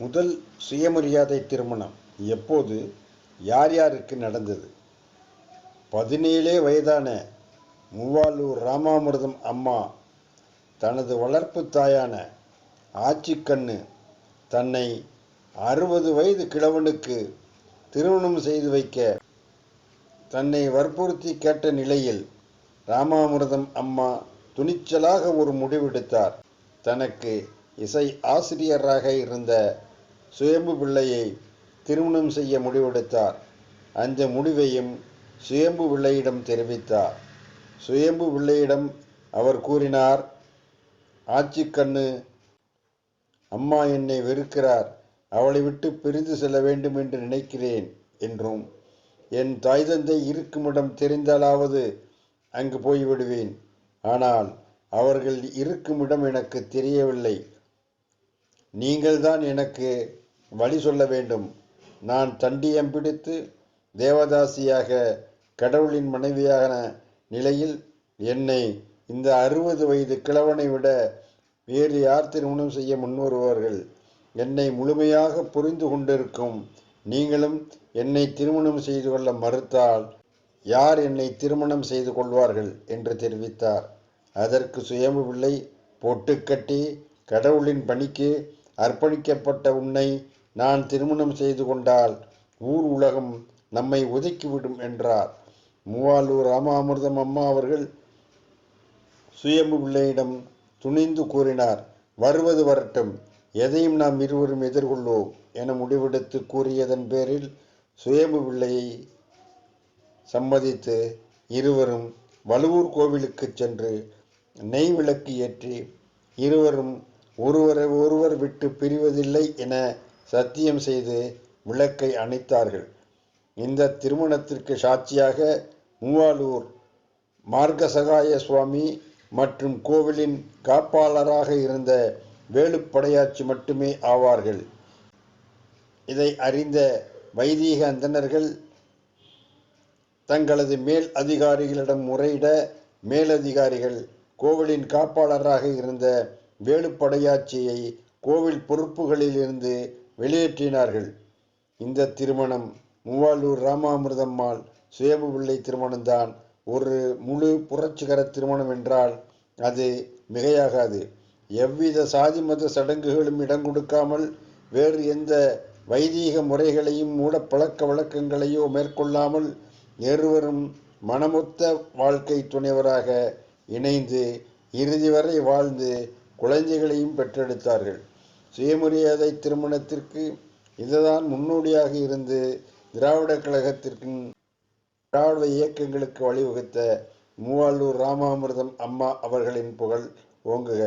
முதல் சுயமரியாதை திருமணம் எப்போது யார் யாருக்கு நடந்தது? பதினேழே வயதான மூவாலூர் ராமாமிர்தம் அம்மா தனது வளர்ப்பு தாயான ஆச்சிக்கண்ணு தன்னை அறுபது வயது கிழவனுக்கு திருமணம் செய்து வைக்க தன்னை வற்புறுத்தி கேட்ட நிலையில் ராமாமிர்தம் அம்மா துணிச்சலாக ஒரு முடிவெடுத்தார் தனக்கு இசை ஆசிரியராக இருந்த சுயம்பு பிள்ளையை திருமணம் செய்ய முடிவெடுத்தார். அந்த முடிவையும் சுயம்பு பிள்ளையிடம் தெரிவித்தார். சுயம்பு பிள்ளையிடம் அவர் கூறினார் ஆச்சிக்கண்ணு அம்மா என்னை வெறுக்கிறார். அவளை விட்டு பிரிந்து செல்ல வேண்டும் என்று நினைக்கிறேன் என்றும் என் தாய் தந்தை இருக்குமிடம் தெரிந்தாலாவது அங்கு போய்விடுவேன் ஆனால் அவர்கள் இருக்குமிடம் எனக்கு தெரியவில்லை. நீங்கள்தான் எனக்கு வழி சொல்ல வேண்டும். நான் தண்டியம் பிடித்து தேவதாசியாக கடவுளின் மனைவியான நிலையில் என்னை இந்த அறுபது வயது கிழவனை விட வேறு யார் திருமணம் செய்ய முன்வருவார்கள்? என்னை முழுமையாக புரிந்து கொண்டிருக்கும் நீங்களும் என்னை திருமணம் செய்து கொள்ள மறுத்தால் யார் என்னை திருமணம் செய்து கொள்வார்கள் என்று தெரிவித்தார். அதற்கு சுயம்பு பிள்ளை பொட்டுக்கட்டி கடவுளின் பணிக்கு அர்ப்பணிக்கப்பட்ட உன்னை நான் திருமணம் செய்து கொண்டால் ஊர் உலகம் நம்மை ஒதுக்கிவிடும் என்றார். மூவாலூர் ராமாமிர்தம் அம்மா அவர்கள் சுயம்பு பிள்ளையிடம் துணிந்து கூறினார் வருவது வரட்டும் எதையும் நாம் இருவரும் எதிர்கொள்வோம் என முடிவெடுத்து கூறியதன் பேரில் சுயம்பு பிள்ளையை சம்மதித்து இருவரும் வலுவூர் கோவிலுக்கு சென்று நெய் விளக்கு ஏற்றி இருவரும் ஒருவரை ஒருவர் விட்டு பிரிவதில்லை என சத்தியம் செய்து விளக்கை அணைத்தார்கள். இந்த திருமணத்திற்கு சாட்சியாக மூவாலூர் மார்கசகாய சுவாமி மற்றும் கோவிலின் காப்பாளராக இருந்த வேலுப்படையாச்சி மட்டுமே ஆவார்கள். இதை அறிந்த வைதீக அந்தணர்கள் தங்களது மேல் அதிகாரிகளிடம் முறையிட மேலதிகாரிகள் கோவிலின் காப்பாளராக இருந்த வேலுப்படையாச்சியை கோவில் பொறுப்புகளில் இருந்து வெளியேற்றினார்கள். இந்த திருமணம் மூவாலூர் ராமாமிர்தம்மாள் சுயம்பு பிள்ளை திருமணம்தான். ஒரு முழு புரட்சிகர திருமணம் என்றால் அது மிகையாகாது. எவ்வித சாதி மத சடங்குகளும் இடம் கொடுக்காமல் வேறு எந்த வைதீக முறைகளையும் மூட பழக்க வழக்கங்களையோ மேற்கொள்ளாமல் இருவரும் மனமொத்த வாழ்க்கை துணைவராக இணைந்து இறுதி வரை வாழ்ந்து குழந்தைகளையும் பெற்றெடுத்தார்கள். சுயமரியாதை திருமணத்திற்கு இதுதான் முன்னோடியாக இருந்து திராவிட கழகத்திற்கும் திராவிட இயக்கங்களுக்கு வழிவகுத்த மூவாலூர் ராமாமிர்தம் அம்மா அவர்களின் புகழ் ஓங்குக.